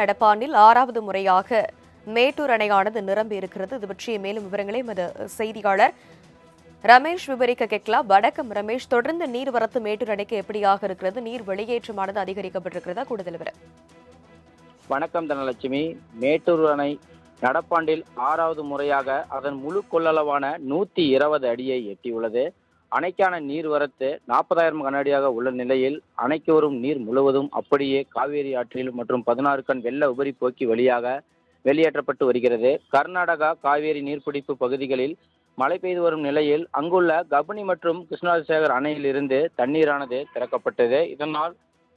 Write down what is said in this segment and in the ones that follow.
நடப்பாண்டில் ஆறாவது முறையாக மேட்டூர் அணையானது நிரம்பி இருக்கிறது. இது பற்றிய மேலும் விவரங்களை எமது செய்தியாளர் ரமேஷ் விவரிக்க கேட்கலாம். வடக்கம் ரமேஷ். தொடர்ந்து நீர்வரத்து மேட்டூர் அணைக்கு எப்படியாக இருக்கிறது? நீர் வெளியேற்றமானது அதிகரிக்கப்பட்டிருக்கிறதா? கூடுதல் விவரம். வணக்கம் தனலட்சுமி. மேட்டூர் அணை நடப்பாண்டில் ஆறாவது முறையாக அதன் முழு கொள்ளளவான நூத்தி இருபது அடியை எட்டியுள்ளது. அணைக்கான நீர்வரத்து நாற்பதாயிரம் கனஅடியாக உள்ள நிலையில் அணைக்கு வரும் நீர் முழுவதும் அப்படியே காவேரி ஆற்றில் மற்றும் பதினாறு கண் வெள்ள உபரி போக்கி வழியாக வெளியேற்றப்பட்டு வருகிறது. கர்நாடகா காவேரி நீர்பிடிப்பு பகுதிகளில் மழை பெய்து வரும் நிலையில் அங்குள்ள கபினி மற்றும் கிருஷ்ணராஜசேகர் அணையிலிருந்து தண்ணீரானது திறக்கப்பட்டது. இதனால்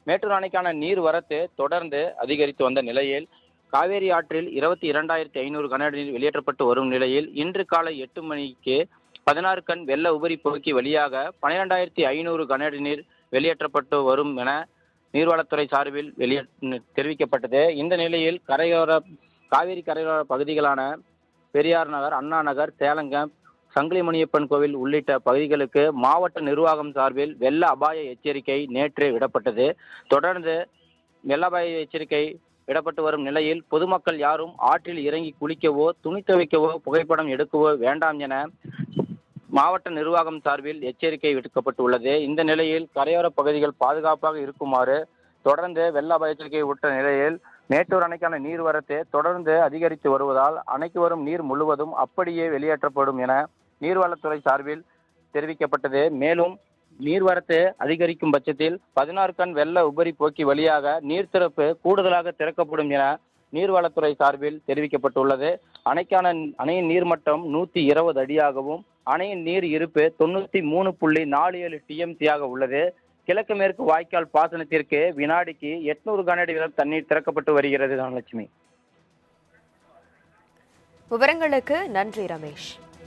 மேட்டூர் அணைக்கான நீர் வரத்து தொடர்ந்து அதிகரித்து வந்த நிலையில் காவேரி ஆற்றில் இருபத்தி இரண்டாயிரத்தி ஐநூறு கனஅடி நீர் வெளியேற்றப்பட்டு வரும் நிலையில் இன்று காலை எட்டு மணிக்கு பதினாறு கண் வெள்ள உபரி போக்கி வழியாக பன்னிரெண்டாயிரத்தி ஐநூறு கன அடி நீர் வெளியேற்றப்பட்டு வரும் என நீர்வளத்துறை சார்பில் வெளியே தெரிவிக்கப்பட்டது. இந்த நிலையில் கரையோர காவேரி கரையோர பகுதிகளான பெரியார் நகர் அண்ணா நகர் சேலங்கம் சங்கிலி முனியப்பன் கோவில் உள்ளிட்ட பகுதிகளுக்கு மாவட்ட நிர்வாகம் சார்பில் வெள்ள அபாய எச்சரிக்கை நேற்று விடப்பட்டது. தொடர்ந்து வெள்ள அபாய எச்சரிக்கை விடப்பட்டு வரும் நிலையில் பொதுமக்கள் யாரும் ஆற்றில் இறங்கி குளிக்கவோ துணி துவைக்கவோ புகைப்படம் எடுக்கவோ வேண்டாம் என மாவட்ட நிர்வாகம் சார்பில் எச்சரிக்கை விடுக்கப்பட்டுள்ளது. இந்த நிலையில் கரையோர பகுதிகள் பாதுகாப்பாக இருக்குமாறு தொடர்ந்து வெள்ள அபாய எச்சரிக்கை விட்ட நிலையில் மேட்டூர் அணைக்கான நீர்வரத்து தொடர்ந்து அதிகரித்து வருவதால் அணைக்கு வரும் நீர் முழுவதும் அப்படியே வெளியேற்றப்படும் என நீர்வளத்துறை சார்பில் தெரிவிக்கப்பட்டது. மேலும் நீர்வரத்து அதிகரிக்கும் பட்சத்தில் பதினாறு கண் வெள்ள உபரி போக்கி வழியாக நீர் திறப்பு கூடுதலாக திறக்கப்படும் என நீர்வளத்துறை சார்பில் தெரிவிக்கப்பட்டுள்ளது. அணைக்கான அணையின் நீர்மட்டம் நூற்றி இருபது அடியாகவும் அணையின் நீர் இருப்பு தொண்ணூற்றி மூணு புள்ளி நாலு ஏழு டிஎம்சியாக உள்ளது. கிழக்கு மேற்கு வாய்க்கால் பாசனத்திற்கு வினாடிக்கு எட்நூறு கனஅடி வீதம் தண்ணீர் திறக்கப்பட்டு வருகிறது தனலட்சுமி. விவரங்களுக்கு நன்றி ரமேஷ்.